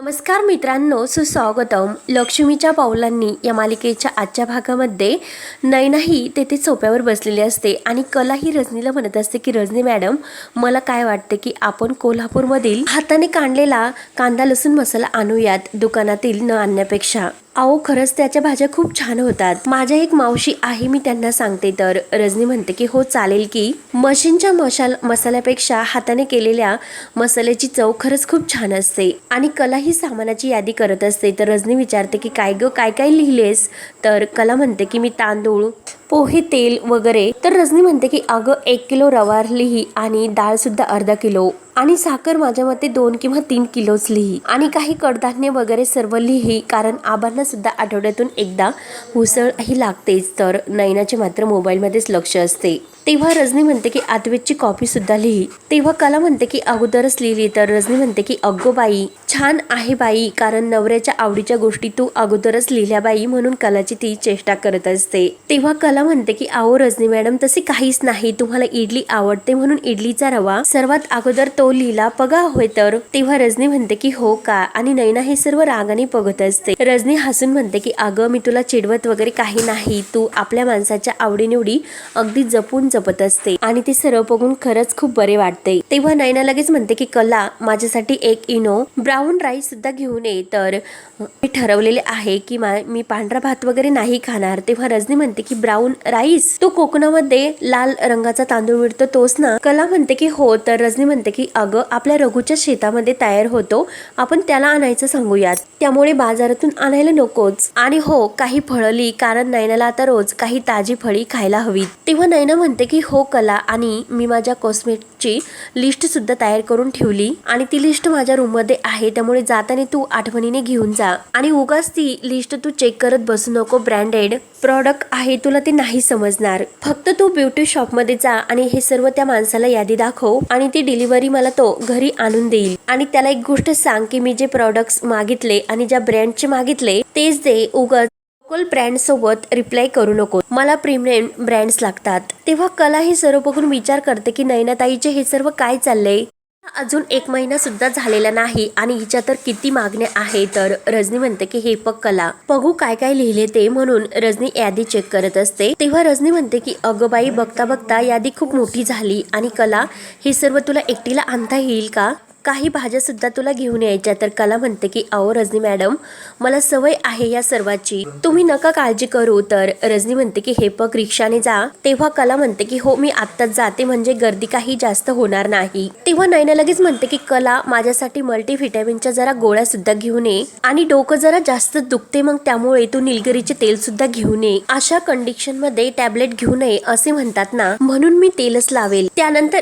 नमस्कार मित्रांनो सुस्वागतम. लक्ष्मीच्या पावलांनी या मालिकेच्या आजच्या भागामध्ये नयनाही तेथे सोप्यावर बसलेली असते आणि कला ही रजनीला म्हणत असते की रजनी मॅडम मला काय वाटते की आपण कोल्हापूरमधील हाताने काढलेला कांदा लसूण मसाला आणूयात दुकानातील न आणण्यापेक्षा. अहो खरंच त्याच्या भाज्या खूप छान होतात. माझ्या एक मावशी आहे मी त्यांना सांगते तर. रजनी म्हणते की हो चालेल की. मशीनच्या मशाल मसाल्यापेक्षा हाताने केलेल्या मसाल्याची चव खरंच खूप छान असते. आणि कला ही सामानाची यादी करत असते. तर रजनी विचारते की काय ग काय काय लिहिलेस? तर कला म्हणते की मी तांदूळ पोहे तेल वगैरे. तर रजनी म्हणते की अगं एक किलो रवा लिही आणि डाळ सुद्धा अर्धा किलो आणि साखर माझ्या मते दोन किंवा तीन किलोच लिही आणि काही कडधान्य वगैरे सर्व लिही कारण आबांना सुद्धा आठवड्यातून एकदा उसळ ही लागतेच. तर नयनाचे मात्र मोबाईलमध्येच लक्ष असते. तेव्हा रजनी म्हणते की आदवेतची कॉपी सुद्धा लिही. तेव्हा कला म्हणते की अगोदरच लिहिली. तर रजनी म्हणते की अगो बाई छान आहे बाई कारण नवऱ्याच्या आवडीच्या गोष्टी तू अगोदरच लिहिल्या बाई म्हणून कलाची ती चेष्टा करत असते. तेव्हा कला म्हणते की आओ रजनी मॅडम तसे काहीच नाही. तुम्हाला इडली आवडते म्हणून इडलीचा रवा सर्वात अगोदर तो लिहिला. पगा होय तर. तेव्हा रजनी म्हणते की हो का? आणि नैना हे सर्व रागाने बघत असते. रजनी हसून म्हणते की अगं मी तुला चिडवत वगैरे काही नाही. तू आपल्या माणसाच्या आवडीनिवडी अगदी जपून सोबत असते. आणि ते सर्व बघून खरंच खूप बरे वाटते. तेव्हा नैना लगेच म्हणते की कला माझ्यासाठी एक इनो ब्राऊन राईस सुद्धा घेऊन ये. तर मी ठरवलेले आहे की मी पांढरा भात वगैरे नाही खाणार. तेव्हा रजनी म्हणते की ब्राऊन राईस? तो कोकणामध्ये लाल रंगाचा तांदूळ मिळतो तोच ना? कला म्हणते की हो. तर रजनी म्हणते की अगं आपल्या रघुच्या शेतामध्ये तयार होतो. आपण त्याला आणायचं सांगूयात. त्यामुळे बाजारातून आणायला नकोच. आणि हो काही फळली कारण नयनाला आता रोज काही ताजी फळी खायला हवी तेव्हा नयना म्हणते की हो कला आणि मी माझ्या कॉस्मेटची लिस्टसुद्धा तयार करून ठेवली. आणि ती लिस्ट माझ्या रूममध्ये आहे त्यामुळे जाताना तू आठवणीने घेऊन जा. आणि उगाच ती लिस्ट तू चेक करत बसू नको ब्रँडेड प्रॉडक्ट आहे तुला ते नाही समजणार. फक्त तू ब्युटी शॉपमध्ये जा आणि हे सर्व त्या माणसाला यादी दाखव आणि ती डिलिव्हरी मला तो घरी आणून देईल. आणि त्याला एक गोष्ट सांग की मी जे प्रॉडक्ट्स मागितले आणि ज्या ब्रँडचे मागितले तेच दे उगाच. लोकल ब्रँडसोबत रिप्लाय करू नको. मला प्रीमियम ब्रँड्स लागतात. तेव्हा कला हे सर्व बघून विचार करते की नयनाताईचे हे सर्व काय चाललंय? अजून एक महिना सुद्धा झालेला नाही आणि हिच्या तर किती मागण्या आहे तर रजनी म्हणते की हे पग कला बघू काय काय लिहिले ते म्हणून रजनी यादी चेक करत असते. तेव्हा रजनी म्हणते की अगं बाई बघता बघता यादी खूप मोठी झाली आणि कला हे सर्व तुला एकटीला आणता येईल का? काही भाज्या सुद्धा तुला घेऊन यायच्या तर कला म्हणते की अहो रजनी मॅडम मला सवय आहे या सर्वाची. तुम्ही नका काळजी करू. तर रजनी म्हणते की हे पग रिक्षाने जा. तेव्हा कला म्हणते की हो मी आत्ताच जाते म्हणजे गर्दी काही जास्त होणार नाही. तेव्हा नयना लगेच म्हणते की कला माझ्यासाठी मल्टीव्हिटॅमिनच्या जरा गोळ्या सुद्धा घेऊन ये आणि डोकं जरा जास्त दुखते मग त्यामुळे तू निलगिरीचे तेल सुद्धा घेऊन ये. अशा कंडिशनमध्ये टॅबलेट घेऊ नये असे म्हणतात ना. म्हणून मी तेलच लावेल. त्यानंतर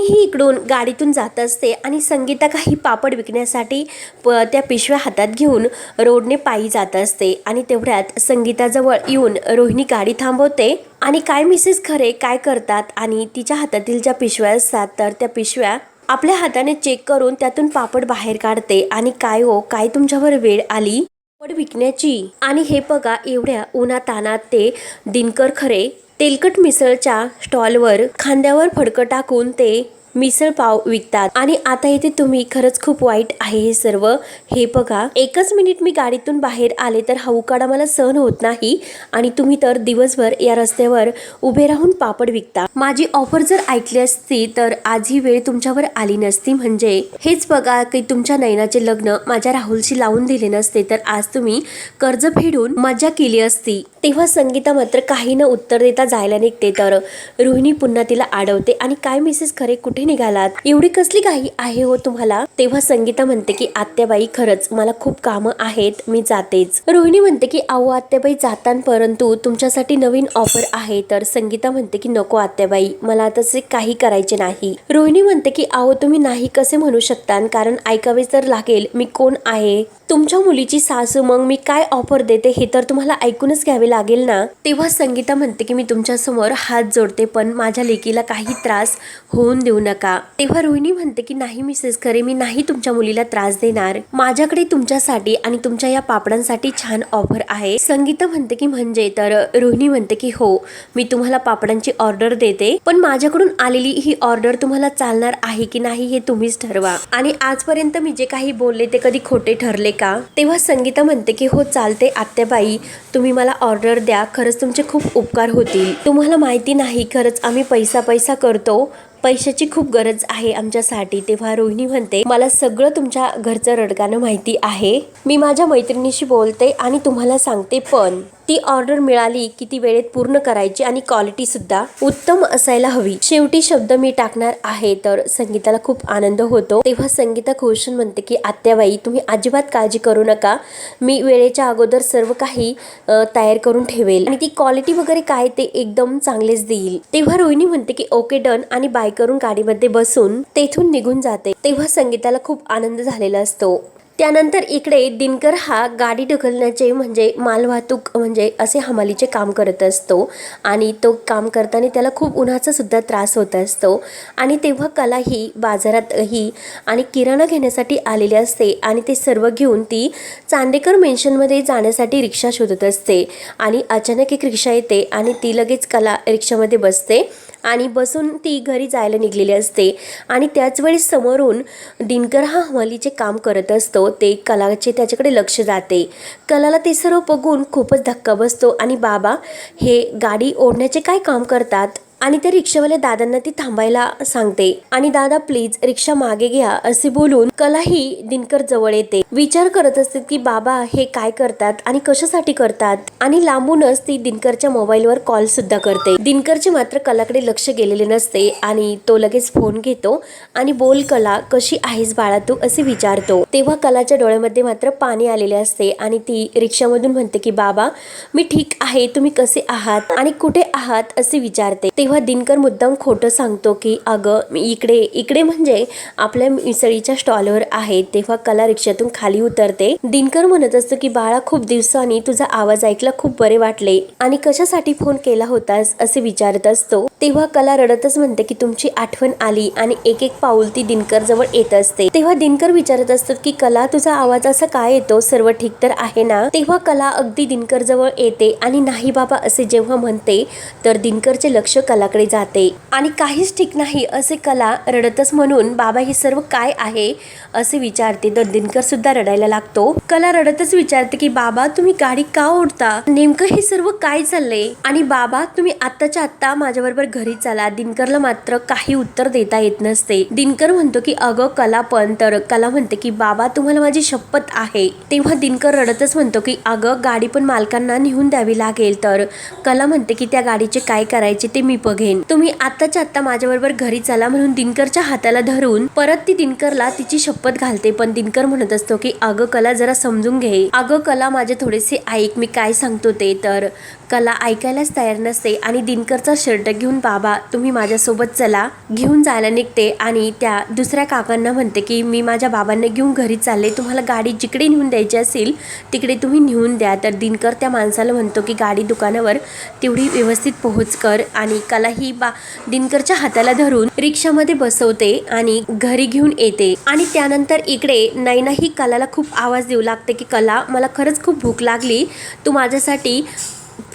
ही इकडून गाडीतून जात असते आणि संगीता काही पापड विकण्यासाठी प त्या पिशव्या हातात घेऊन रोडने पायी जात असते आणि तेवढ्यात संगीताजवळ येऊन रोहिणी गाडी थांबवते. आणि काय मिसेस खरे काय करतात आणि तिच्या हातातील ज्या पिशव्या असतात तर त्या पिशव्या आपल्या हाताने चेक करून त्यातून पापड बाहेर काढते. आणि काय हो काय तुमच्यावर वेळ आली? पापड विकण्याची. आणि हे बघा एवढ्या उन्हातानात ते दिनकर खरे तेलकट मिसळच्या स्टॉलवर खांद्यावर फडकं टाकून ते मिसळ पाव विकतात. आणि आता इथे तुम्ही खरंच खूप वाईट आहे हे सर्व. हे बघा एकच मिनिट मी गाडीतून बाहेर आले तर हा उकाडा मला सहन होत नाही. आणि तुम्ही तर दिवसभर या रस्त्यावर उभे राहून पापड विकता. माझी ऑफर जर ऐकली असती तर आज ही वेळ तुमच्यावर आली नसती. म्हणजे हेच बघा की तुमच्या नयनाचे लग्न माझ्या राहुलशी लावून दिले नसते तर आज तुम्ही कर्ज फेडून मजा केली असती. तेव्हा संगीता मात्र काही न उत्तर देता जायला निघते तर रोहिणी पुन्हा तिला अडवते आणि काय मिसेस खरे कुठे निघालात? एवढी कसली काही आहे हो तुम्हाला? तेव्हा संगीता म्हणते की आत्याबाई खरंच मला खूप कामं आहेत मी जातेच. रोहिणी म्हणते की अहो आत्याबाई जातान परंतु तुमच्यासाठी नवीन ऑफर आहे. तर संगीता म्हणते की नको आत्याबाई मला तसे काही करायचे नाही. रोहिणी म्हणते की अहो तुम्ही नाही कसे म्हणू शकता कारण ऐकावे तर लागेल मी कोण आहे? तुमच्या मुलीची सासू मग मी काय ऑफर देते हे तर तुम्हाला ऐकूनच घ्यावे लागेल ना? तेव्हा संगीता म्हणते की मी तुमच्यासमोर हात जोडते पण माझ्या लेकीला काही त्रास होऊन देऊ नका. नका तेव्हा रोहिणी म्हणते की नाही मिसेस खरे मी नाही तुमच्या मुलीला त्रास देणार. माझ्याकडे तुमच्यासाठी आणि तुमच्या या पापडांसाठी छान ऑफर आहे. संगीता म्हणते की म्हणजे? तर रोहिणी म्हणते की हो मी तुम्हाला पापडांची ऑर्डर देते पण माझ्याकडून आलेली ही ऑर्डर तुम्हाला चालणार आहे की नाही हे तुम्हीच ठरवा. आणि आजपर्यंत मी जे काही बोलले ते कधी खोटे ठरले का? तेव्हा संगीता म्हणते की हो चालते आत्याबाई तुम्ही मला ऑर्डर द्या. खरंच तुमचे खूप उपकार होतील. तुम्हाला माहिती नाही खरंच आम्ही पैसा पैसा करतो. पैशाची खूप गरज आहे आमच्यासाठी. तेव्हा रोहिणी म्हणते मला सगळं तुमच्या घरचं रडगाणं माहिती आहे. मी माझ्या मैत्रिणीशी बोलते आणि तुम्हाला सांगते पण. ती ऑर्डर मिळाली की ती वेळेत पूर्ण करायची आणि क्वालिटी सुद्धा उत्तम असायला हवी. शेवटी शब्द मी टाकणार आहे तर संगीताला खूप आनंद होतो. तेव्हा संगीता खुशून म्हणते की आत्याबाई तुम्ही अजिबात काळजी करू नका. मी वेळेच्या अगोदर सर्व काही तयार करून ठेवेल आणि ती क्वालिटी वगैरे काय ते एकदम चांगलेच देईल. तेव्हा रोहिणी म्हणते की ओके डन आणि बाय करून गाडीमध्ये बसून तेथून निघून जाते. तेव्हा संगीताला खूप आनंद झालेला असतो. त्यानंतर इकडे दिनकर हा गाडी ढकलण्याचे म्हणजे मालवाहतूक म्हणजे असे हमालीचे काम करत असतो. आणि तो काम करताना त्याला खूप उन्हाचा सुद्धा त्रास होत असतो. आणि तेव्हा कला ही बाजारातही आणि किराणा घेण्यासाठी आलेली असते. आणि ते सर्व घेऊन ती चांदेकर मेन्शनमध्ये जाण्यासाठी रिक्षा शोधत असते. आणि अचानक एक रिक्षा येते आणि ती लगेच कला रिक्षामध्ये बसते. आणि बसून ती घरी जायला निघलेली असते. आणि त्याचवेळी समोरून दिनकर हा हमालीचे काम करत असतो. ते कलाचे त्याच्याकडे लक्ष जाते. कलाला ते सर्व बघून खूपच धक्का बसतो. आणि बाबा हे गाडी ओढण्याचे काय काम करतात? आणि त्या रिक्षावाल्या दादांना ती थांबायला सांगते. आणि दादा प्लीज रिक्षा मागे घ्या असे बोलून कलाही दिनकर जवळ येते. विचार करत असते की बाबा हे काय करतात आणि कशासाठी करतात? आणि लांबूनच ती दिनकरच्या मोबाईलवर कॉल सुद्धा करते. दिनकरचे मात्र कलाकडे लक्ष गेलेले नसते आणि तो लगेच फोन घेतो आणि बोल कला कशी आहेस बाळा तू? असे विचारतो. तेव्हा कलाच्या डोळ्यामध्ये मात्र पाणी आलेले असते आणि ती रिक्षामधून म्हणते की बाबा मी ठीक आहे तुम्ही कसे आहात आणि कुठे आहात? असे विचारते. तेव्हा दिनकर मुद्दाम खोटं सांगतो की अगं मी इकडे इकडे म्हणजे आपल्या मिसळीच्या स्टॉलवर आहे. तेव्हा कला रिक्षातून खाली उतरते. दिनकर म्हणत असतो की बाळा खूप दिवसांनी तुझा आवाज ऐकला खूप बरे वाटले. आणि कशासाठी फोन केला होतास? असे विचारत असतो. तेव्हा कला रडतच म्हणते की तुमची आठवण आली आणि एक एक पाऊल ती दिनकर जवळ येत असते. तेव्हा दिनकर विचारत असतो की कला तुझा आवाज असा काय येतो? सर्व ठीक तर आहे ना? तेव्हा कला अगदी दिनकर जवळ येते आणि नाही बाबा असे जेव्हा म्हणते तर दिनकरचे लक्ष कलाकडे जाते. आणि काहीच ठीक नाही असे कला रडतच म्हणून बाबा हे सर्व काय आहे? असे विचारते. तर दिनकर सुद्धा रडायला लागतो. कला रडतच विचारते की बाबा तुम्ही गाडी का ओढता? नेमकं हे सर्व काय चाललंय? आणि बाबा तुम्ही आत्ताच्या आत्ता माझ्याबरोबर घरी चला. दिनकरला मात्र काही उत्तर देता येत नसते. दिनकर म्हणतो की अगं कला पण. तर कला म्हणते की बाबा तुम्हाला माझी शपथ आहे. तेव्हा दिनकर रडतच म्हणतो की अगं गाडी पण मालकांना नेऊन द्यावी लागेल. तर कला म्हणते की त्या गाडीचे काय करायचे ते मी बघेन तुम्ही आत्ताच्या आत्ता माझ्याबरोबर घरी चला म्हणून दिनकरच्या हाताला धरून परत ती दिनकरला तिची शपथ घालते. पण दिनकर म्हणत असतो की अगं कला जरा समजून घे. अगं कला माझे थोडेसे ऐक मी काय सांगतो ते तर कला ऐकायलाच तयार नसते आणि दिनकरचा शर्ट घेऊन बाबा तुम्ही माझ्यासोबत चला. घेऊन जायला निघते आणि त्या दुसऱ्या काकांना म्हणते की मी माझ्या बाबांना घेऊन घरी चालले. तुम्हाला गाडी जिकडे नेऊन द्यायची असेल तिकडे तुम्ही नेऊन द्या. तर दिनकर त्या माणसाला म्हणतो की गाडी दुकानावर तेवढी व्यवस्थित पोहोच कर आणि कला ही बा दिनकरच्या हाताला धरून रिक्षामध्ये बसवते आणि घरी घेऊन येते. आणि त्यानंतर इकडे नैना ही कलाला खूप आवाज देऊ लागते की कला मला खरंच खूप भूक लागली. तू माझ्यासाठी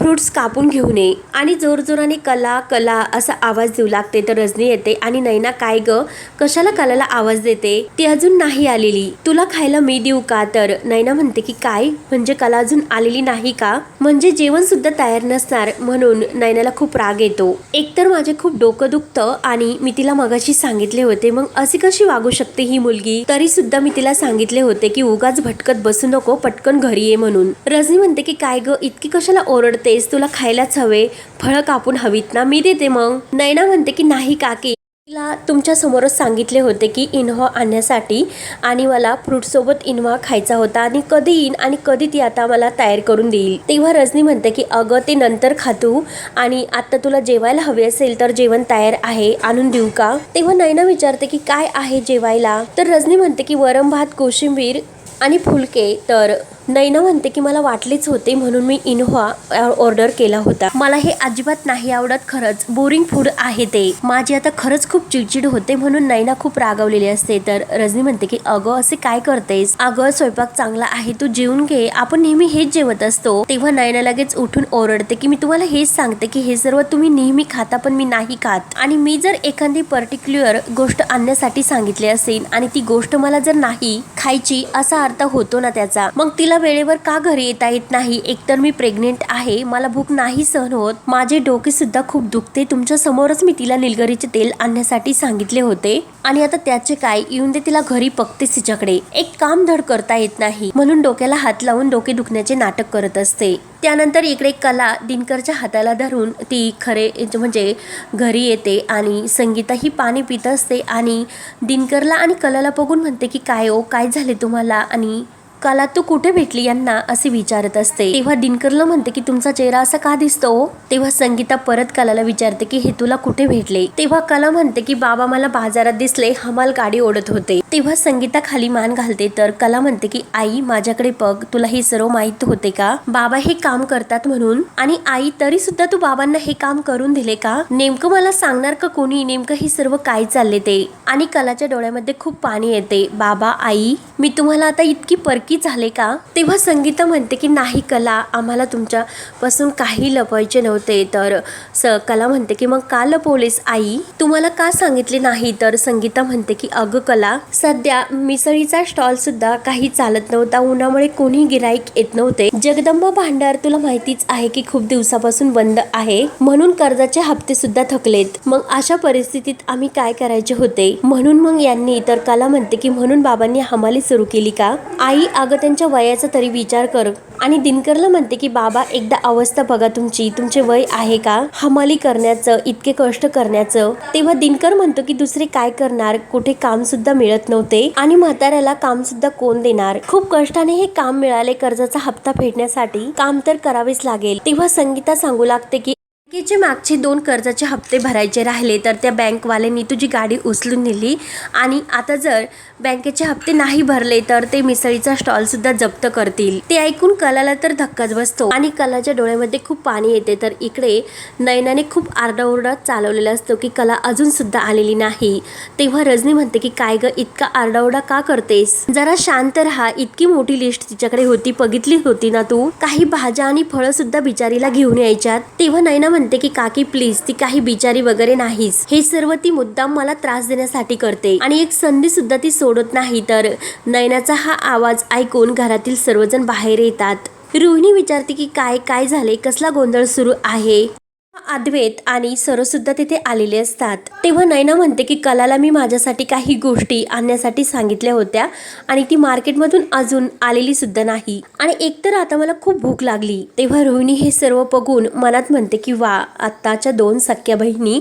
फ्रुट्स कापून घेऊ नये. आणि जोरजोराने कला कला असा आवाज देऊ लागते तर रजनी येते. आणि नैना काय ग? कशाला कलाला आवाज देते? ती अजून नाही आलेली. तुला खायला मी देऊ का? तर नैना म्हणते की काय? म्हणजे कला अजून आलेली नाही का? म्हणजे जेवण सुद्धा तयार नसणार. म्हणून नैनाला खूप राग येतो. एकतर माझे खूप डोकं दुखतं आणि मी तिला मगाशी सांगितले होते. मग अशी कशी वागू शकते ही मुलगी? तरी सुद्धा मी तिला सांगितले होते की उगाच भटकत बसू नको पटकन घरी ये म्हणून. रजनी म्हणते की काय ग? इतकी कशाला ओरडते? तेच तुला खायलाच हवे. फळं कापून हवीत ना मी देते मग. नैना म्हणते की नाही काकी. तिला तुमच्या समोरच सांगितले होते की इन्व्हा आणण्यासाठी आणि मला फ्रूटसोबत इन्व्हा खायचा होता आणि कधी येईन आणि कधी ती आता मला तयार करून देईल. तेव्हा रजनी म्हणते की अगं ते नंतर खातू आणि आता तुला जेवायला हवे असेल तर जेवण तयार आहे आणून देऊ का? तेव्हा नैना विचारते की काय आहे जेवायला? तर रजनी म्हणते की वरम भात कोशिंबीर आणि फुलके तर नैना म्हणते की मला वाटलेच होते म्हणून मी इनोवा ऑर्डर केला होता. मला हे अजिबात नाही आवडत खरंच. बोरिंग फूड आहे ते. माझी आता खरंच खूप चिडचिड होते म्हणून नैना खूप रागवलेली असते. तर रजनी म्हणते की अगं असे काय करतेस? अगं स्वयंपाक चांगला आहे तू जेवून घे. आपण नेहमी हेच जेवत असतो. तेव्हा नैना लगेच उठून ओरडते की मी तुम्हाला हेच सांगते की हे सर्व तुम्ही नेहमी खाता पण मी नाही खात. आणि मी जर एखादी पर्टिक्युलर गोष्ट आणण्यासाठी सांगितली असेल आणि ती गोष्ट मला जर नाही खायची असा अर्थ होतो ना त्याचा. मग तिला वेळेवर का घरी येता येत नाही? एकतर मी प्रेग्नेंट आहे मला भूक नाही सहन होत. माझे डोके सुद्धा खूप दुखते. तुमच्या समोरच मी तिला निलगरीचे तेल आणण्यासाठी सांगितले होते. आणि आता त्याचे काय? येऊन ते तिला घरी पकते तिच्याकडे. एक काम धड करता येत नाही. म्हणून डोक्याला हात लावून डोके दुखण्याचे नाटक करत असते. त्यानंतर इकडे कला दिनकरच्या हाताला धरून ती खरे म्हणजे घरी येते आणि संगीता ही पाणी पित असते आणि दिनकरला आणि कलाला बघून म्हणते की काय ओ काय झाले तुम्हाला? आणि कला तू कुठे भेटली यांना? असे विचारत असते. तेव्हा दिनकरला म्हणते की तुमचा चेहरा असा का दिसतो हो? तेव्हा संगीता परत कलाला विचारते की हे तुला कुठे भेटले? तेव्हा कला म्हणते की बाबा मला बाजारात दिसले हमाल गाडी ओढत होते. तेव्हा संगीता खाली मान घालते तर कला म्हणते की आई माझ्याकडे बघ तुला हे सर्व माहीत होते का? बाबा हे काम करतात म्हणून. आणि आई तरी सुद्धा तू बाबांना हे काम करून दिले का? नेमकं मला सांगणार का कोणी? नेमकं हे सर्व काय चालले ते? आणि कलाच्या डोळ्यामध्ये खूप पाणी येते. बाबा आई मी तुम्हाला आता इतकी परकी झाले का? तेव्हा संगीता म्हणते की नाही कला आम्हाला तुमच्या पासून काही लपवायचे नव्हते. तर स कला म्हणते की मग का लपवलेस आई? तुम्हाला का सांगितले नाही? तर संगीता म्हणते की अगं कला सध्या मिसळीचा स्टॉल सुद्धा काही चालत नव्हता. उन्हामुळे कोणी गिराईक येत नव्हते. जगदंबा भांडार तुला माहितीच आहे की खूप दिवसापासून बंद आहे. म्हणून कर्जाचे हप्ते सुद्धा थकलेत. मग अशा परिस्थितीत आम्ही काय करायचे होते? म्हणून मग यांनी तर कला म्हणते की म्हणून बाबांनी हमाली सुरू केली का? आई अगं त्यांच्या वयाचा तरी विचार कर. आणि दिनकरला म्हणते की बाबा एकदा अवस्था बघा तुमची. तुमचे वय आहे का? हमाली करण्याचं इतके कष्ट करण्याचं. तेव्हा दिनकर म्हणतो की दुसरे काय करणार? कुठे काम सुद्धा मिळत नव्हते आणि म्हाताऱ्याला काम सुद्धा कोण देणार? खूप कष्टाने हे काम मिळाले कर्जाचा हप्ता फेडण्यासाठी. काम तर करावेच लागेल. तेव्हा संगीता सांगू लागते की बँकेचे मागचे दोन कर्जाचे हप्ते भरायचे राहिले तर त्या बँकवाल्यांनी तुझी गाडी उचलून नेली. आणि आता जर बँकेचे हप्ते नाही भरले तर ते मिसळीचा स्टॉल सुद्धा जप्त करतील. ते ऐकून कलाला तर धक्काच बसतो. आणि कलाच्या डोळ्यामध्ये खूप पाणी येते. तर इकडे नयनाने खूप आरडाओरडा चालवलेला असतो की कला अजून सुद्धा आलेली नाही. तेव्हा रजनी म्हणते की काय ग इतका आरडाओरडा का करतेस? जरा शांत राहा. इतकी मोठी लिस्ट तिच्याकडे होती बघितली होती ना तू? काही भाज्या आणि फळं सुद्धा बिचारीला घेऊन यायच्यात. तेव्हा नयना म्हणते की काकी प्लीज ती काही बिचारी वगैरे नाहीस. हे सर्व ती मुद्दाम मला त्रास देण्यासाठी करते. आणि एक संधी सुद्धा ती सोडत नाही. तर नयनाचा हा आवाज ऐकून घरातील सर्वजण बाहेर येतात. रोहिणी विचारते की काय काय झाले कसला गोंधळ सुरू आहे? अद्वैत आणि सरोसुद्धा तिथे आलेले असतात. तेव्हा नैना म्हणते की कलाला मी माझ्यासाठी काही गोष्टी आणण्यासाठी सांगितल्या होत्या आणि ती मार्केटमधून अजून आलेली सुद्धा नाही. आणि एकतर आता मला खूप भूक लागली. तेव्हा रोहिणी हे सर्व बघून मनात म्हणते की वा आत्ताच्या दोन सख्या बहिणी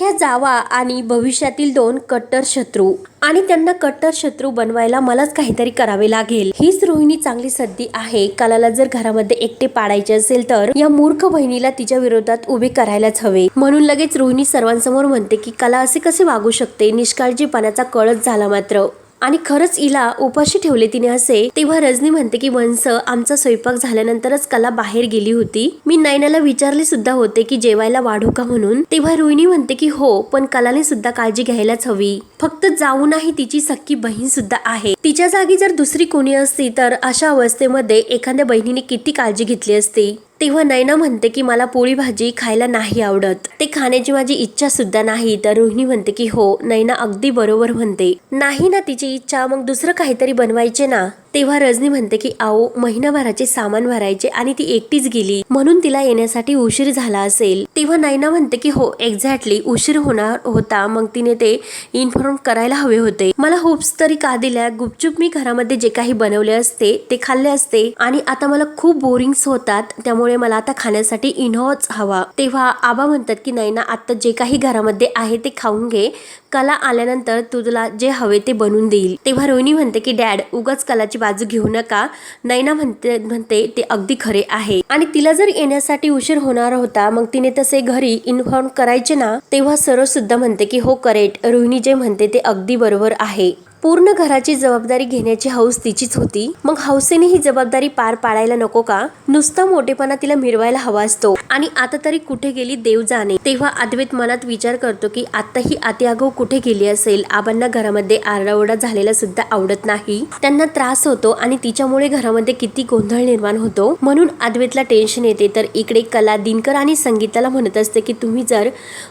सख्या जावा आणि भविष्यातील दोन कट्टर शत्रू. आणि त्यांना कट्टर शत्रू बनवायला मलाच काहीतरी करावे लागेल. हीच रोहिणी चांगली सद्दी आहे. कलाला जर घरामध्ये एकटे पाडायचे असेल तर या मूर्ख बहिणीला तिच्या विरोधात उभे करायलाच हवे. म्हणून लगेच रोहिणी सर्वांसमोर म्हणते की कला असे कसे वागू शकते? निष्काळजीपणाचा कळच झाला मात्र. आणि खरंच इला उपाशी ठेवले तिने असे. तेव्हा रजनी म्हणते की वंस आमचा स्वयंपाक झाल्यानंतरच कला बाहेर गेली होती. मी नैनाला विचारले सुद्धा होते की जेवायला वाढू का म्हणून. तेव्हा रोहिणी म्हणते की हो पण कलाने सुद्धा काळजी घ्यायलाच हवी. फक्त जाऊनही तिची सख्खी बहीण सुद्धा आहे. तिच्या जागी जर दुसरी कोणी असती तर अशा अवस्थेमध्ये एखाद्या बहिणीने किती काळजी घेतली असती? तेव्हा नैना म्हणते की मला पोळी भाजी खायला नाही आवडत. ते खाण्याची माझी इच्छा सुद्धा नाही. तर रोहिणी म्हणते की हो. नैना अगदी बरोबर म्हणते. नाही ना तिची इच्छा मग दुसरं काहीतरी बनवायचे ना? तेव्हा रजनी म्हणते की आओ महिनाभराचे सामान भरायचे आणि ती एकटीच गेली. म्हणून तिला येण्यासाठी उशीर झाला असेल. तेव्हा नायना म्हणते की हो एक्झॅक्टली उशीर होणार होता. मग तिने ते इन्फॉर्म करायला हवे होते. मला होप्स तरी का दिल्या? गुपचूप मी घरामध्ये जे काही बनवले असते ते खाल्ले असते. आणि आता मला खूप बोरिंग्स होतात त्यामुळे मला आता खाण्यासाठी इनोच हवा. तेव्हा आबा म्हणतात की नायना आता जे काही घरामध्ये आहे ते खाऊन घे. कला आल्यानंतर तुला जे हवे ते बनवून देईल. तेव्हा रोहिणी म्हणते की डॅड उगाच कलाची बाजू घेऊ नका. नैना म्हणते म्हणते ते अगदी खरे आहे. आणि तिला जर येण्यासाठी उशीर होणार होता मग तिने तसे घरी इन्फॉर्म करायचे ना तेव्हा सरोज सुद्धा म्हणते की हो करेट. रोहिणी जे म्हणते ते अगदी बरोबर आहे. पूर्ण घराची जबाबदारी घेण्याची हौस तिचीच होती. मग हौसेने ही जबाबदारी पार पाडायला नको का? नुसता मोठेपणा तिला मिरवायला हवा असतो. आणि आता तरी कुठे गेली देव जाणे? तेव्हा अद्वैत मनात विचार करतो की आता ही आती आगाऊ कुठे गेली असेल? आबांना घरामध्ये आरडाओरडा झालेला सुद्धा आवडत नाही. त्यांना त्रास होतो आणि तिच्यामुळे घरामध्ये किती गोंधळ निर्माण होतो? म्हणून अद्वैतला टेन्शन येते. तर इकडे कला दिनकर आणि संगीताला म्हणत असते की तुम्ही जर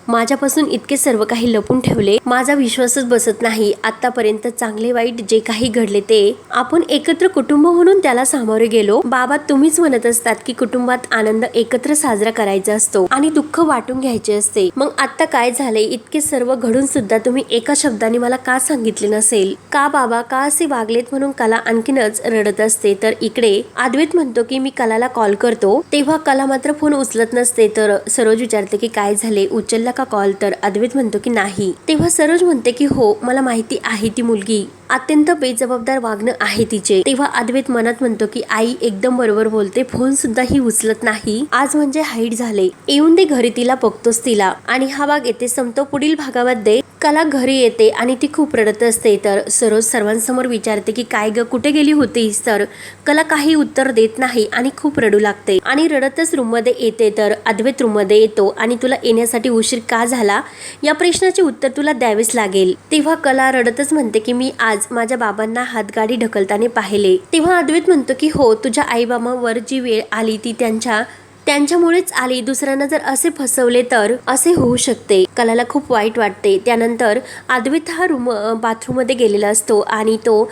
माझ्यापासून इतके सर्व काही लपून ठेवले माझा विश्वासच बसत नाही. आतापर्यंत चांगले वाईट जे काही घडले ते आपण एकत्र कुटुंब म्हणून त्याला सामोरे गेलो. बाबा तुम्हीच म्हणत असतात की कुटुंबात आनंद एकत्र साजरा करायचा असतो आणि दुःख वाटून घ्यायचे असते. मग आता काय झाले इतके सर्व घडून सुद्धा तुम्ही एका शब्दाने मला का सांगितले नसेल? का बाबा? का असे वागलेत म्हणून कला आणखीनच रडत असते? तर इकडे अद्वैत म्हणतो की मी कलाला कॉल करतो. तेव्हा कला मात्र फोन उचलत नसते. तर सरोज विचारते की काय झाले? उचलला का कॉल? तर अद्वैत म्हणतो की नाही. तेव्हा सरोज म्हणते की हो मला माहिती आहे ती मुलगी നൽകി अत्यंत बेजबाबदार वागणं आहे तिचे. तेव्हा अद्वैत मनात म्हणतो की आई एकदम बरोबर बोलते. फोन सुद्धा ही उचलत नाही. आज म्हणजे हाईट झाले. येऊन दे घरी तिला बघतोस तिला. आणि हा भाग येथे संपतो. पुढील भागामध्ये कला घरी येते आणि ती खूप रडत असते. तर सरोज सर्वांसमोर विचारते की काय ग कुठे गेली होतीस? तर कला काही उत्तर देत नाही आणि खूप रडू लागते. आणि रडतच रूममध्ये येते. तर अद्वैत रूममध्ये येतो आणि तुला येण्यासाठी उशीर का झाला? या प्रश्नाचे उत्तर तुला द्यावेच लागेल. तेव्हा कला रडतच म्हणते की मी आज आज माझ्या बाबांना हातगाडी ढकलताना पाहिले. तेव्हा अद्वैत म्हणतो की हो तुझ्या आईबाबांवर जी वेळ आली ती त्यांच्या त्यांच्यामुळेच आली. दुसऱ्यांना जर असे फसवले तर असे होऊ शकते. कलाला खूप वाईट वाटते. त्यानंतर अद्वैत हा रूम बाथरूममध्ये गेलेला असतो आणि तो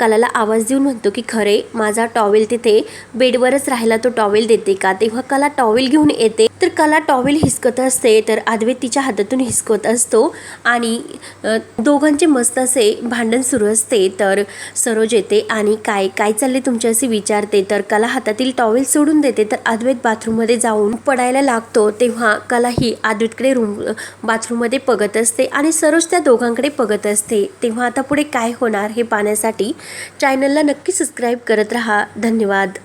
कलाला आवाज देऊन म्हणतो की खरे माझा टॉवेल तिथे बेडवरच राहिला. तो टॉवेल देते का? तेव्हा कला टॉवेल घेऊन येते. तर कला टॉवेल हिसकत असते तर अद्वैत तिच्या हातातून हिसकत असतो आणि दोघांचे मस्त असे भांडण सुरू असते. तर सरोज येते आणि काय काय चालले तुमच्या असे विचारते. तर कला हातातील टॉवेल सोडून देते. तर अद्वैत बाथरूममध्ये जाऊन पडायला लागतो तेव्हा कलाही ही रूम बाथरूममध्ये बघत असते आणि सरोज त्या दोघांकडे बघत असते. तेव्हा आता पुढे काय होणार हे पाहण्यासाठी चॅनलला नक्की सबस्क्राईब करत राहा. धन्यवाद.